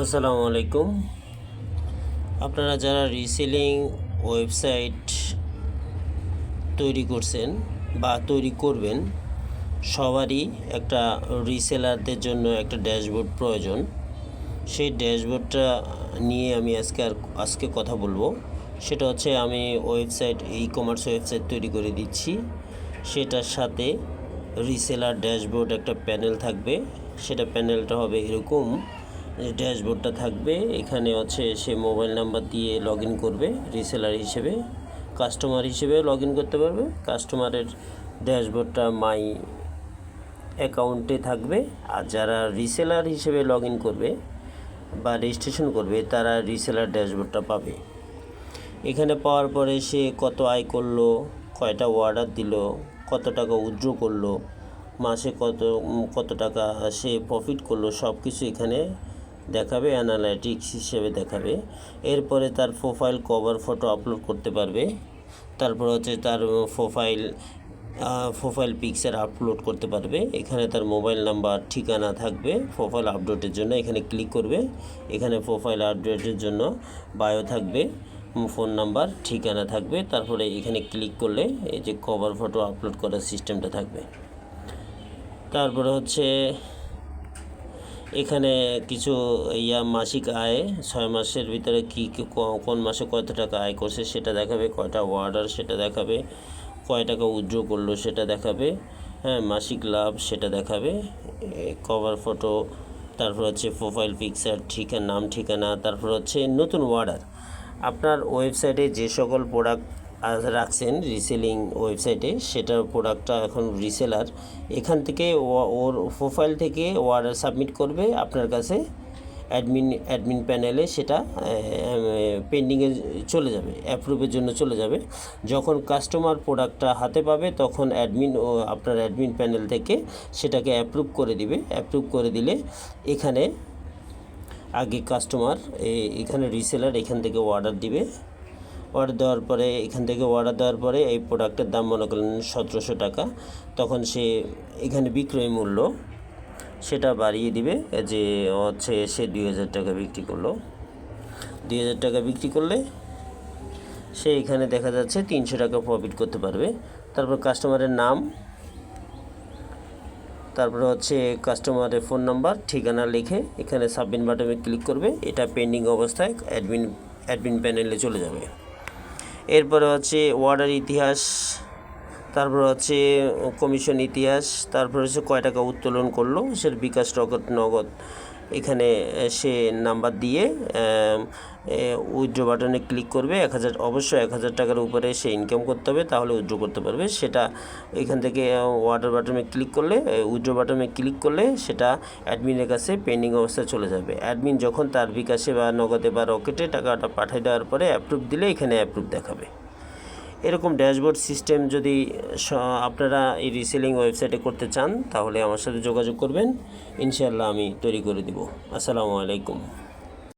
আসসালামু আলাইকুম। আপনারা যারা রিসেলিং ওয়েবসাইট তৈরি করছেন বা তৈরি করবেন, সবারই একটা রিসেলারদের জন্য একটা ড্যাশবোর্ড প্রয়োজন। সেই ড্যাশবোর্ডটা নিয়ে আমি আজকে আর আজকে কথা বলব। সেটা হচ্ছে আমি ওয়েবসাইট ই কমার্স ওয়েবসাইট তৈরি করে দিচ্ছি। সেটার সাথে রিসেলার ড্যাশবোর্ড একটা প্যানেল থাকবে। সেটা প্যানেলটা হবে এরকম ড্যাশবোর্ডটা থাকবে। এখানে হচ্ছে সে মোবাইল নাম্বার দিয়ে লগ করবে রিসেলার হিসেবে কাস্টমার হিসেবে লগ করতে পারবে। কাস্টমারের ড্যাশবোর্ডটা মাই অ্যাকাউন্টে থাকবে। আর যারা রিসেলার হিসেবে লগ করবে বা রেজিস্ট্রেশন করবে, তারা রিসেলার ড্যাশবোর্ডটা পাবে। এখানে পাওয়ার পরে সে কত আয় করল, কয়টা অর্ডার দিল, কত টাকা উইথড্র করল, মাসে কত কত টাকা সে প্রফিট করল সব কিছু এখানে দেখাবে অ্যানালাইটিক্স হিসেবে দেখাবে। এরপরে তার প্রোফাইল কভার ফটো আপলোড করতে পারবে। তারপর হচ্ছে তার প্রোফাইল প্রোফাইল পিকচার আপলোড করতে পারবে। এখানে তার মোবাইল নাম্বার ঠিকানা থাকবে প্রোফাইল আপডেটের জন্য। এখানে ক্লিক করবে। এখানে প্রোফাইল আপডেটের জন্য বায়ো থাকবে ফোন নাম্বার ঠিকানা থাকবে। তারপরে এখানে ক্লিক করলে এই যে কভার ফটো আপলোড করার সিস্টেমটা থাকবে। তারপরে হচ্ছে এখানে কিছু, ইয়া, মাসিক আয়, ছয় মাসের ভিতরে কি কোন মাসে কত টাকা আয় করছে সেটা দেখাবে, কয়টা অর্ডার সেটা দেখাবে, কয় টাকা উইথড্র করল সেটা দেখাবে হ্যাঁ মাসিক লাভ সেটা দেখাবে কভার ফটো তারপর হচ্ছে প্রোফাইল পিকচার ঠিকানা, নাম, ঠিকানা, তারপর হচ্ছে নতুন অর্ডার আপনার ওয়েবসাইটে যে সকল প্রোডাক্ট রাখছেন রিসেলিং ওয়েবসাইটে সেটার প্রোডাক্টটা এখন রিসেলার এখান থেকে ওর প্রোফাইল থেকে অর্ডার সাবমিট করবে আপনার কাছে অ্যাডমিন অ্যাডমিন প্যানেলে সেটা পেন্ডিংয়ে চলে যাবে অ্যাপ্রুভের জন্য চলে যাবে। যখন কাস্টমার প্রোডাক্টটা হাতে পাবে, তখন অ্যাডমিন ও আপনার অ্যাডমিন প্যানেল থেকে সেটাকে অ্যাপ্রুভ করে দিবে। অ্যাপ্রুভ করে দিলে এখানে আগে কাস্টমার এখানে রিসেলার এখান থেকে অর্ডার দিবে। অর্ডার দেওয়ার পরে, এখান থেকে অর্ডার দেওয়ার পরে এই প্রোডাক্টের দাম মনে করেন সতেরোশো টাকা। তখন সে এখানে বিক্রয় মূল্য সেটা বাড়িয়ে দিবে, যে হচ্ছে সে দুই হাজার টাকা বিক্রি করল। দুই হাজার টাকা বিক্রি করলে সে এখানে দেখা যাচ্ছে তিনশো টাকা প্রফিট করতে পারবে। তারপর কাস্টমারের নাম, তারপরে হচ্ছে কাস্টমারের ফোন নাম্বার ঠিকানা লিখে এখানে সাবমিট বাটনে ক্লিক করবে। এটা পেন্ডিং অবস্থায় অ্যাডমিন অ্যাডমিন প্যানেলে চলে যাবে। এরপরে হচ্ছে ওয়ার্ডের ইতিহাস তারপর হচ্ছে কমিশন ইতিহাস, তারপর হচ্ছে কয় টাকা উত্তোলন করল সে বিকাশ নগদ নগদ। এখানে সে নাম্বার দিয়ে উইথড্র বাটনে ক্লিক করবে, এক হাজার, অবশ্যই এক হাজার টাকার উপরে সে ইনকাম করতে হবে, তাহলে উইথড্র করতে পারবে। সেটা এখান থেকে ওয়াটার বাটনে ক্লিক করলে উইথড্র বাটনে ক্লিক করলে সেটা অ্যাডমিনের কাছে পেন্ডিং অবস্থায় চলে যাবে। অ্যাডমিন যখন তার বিকাশে বা নগদে বা রকেটে টাকাটা পাঠিয়ে দেওয়ার পরে অ্যাপ্রুভ দিলে এখানে অ্যাপ্রুভ দেখাবে। এরকম ড্যাশবোর্ড সিস্টেম যদি আপনারা এই রিসেলিং ওয়েবসাইটে করতে চান, তাহলে আমার সাথে যোগাযোগ করবেন। ইনশাল্লাহ আমি তৈরি করে দিব। আসসালামু আলাইকুম।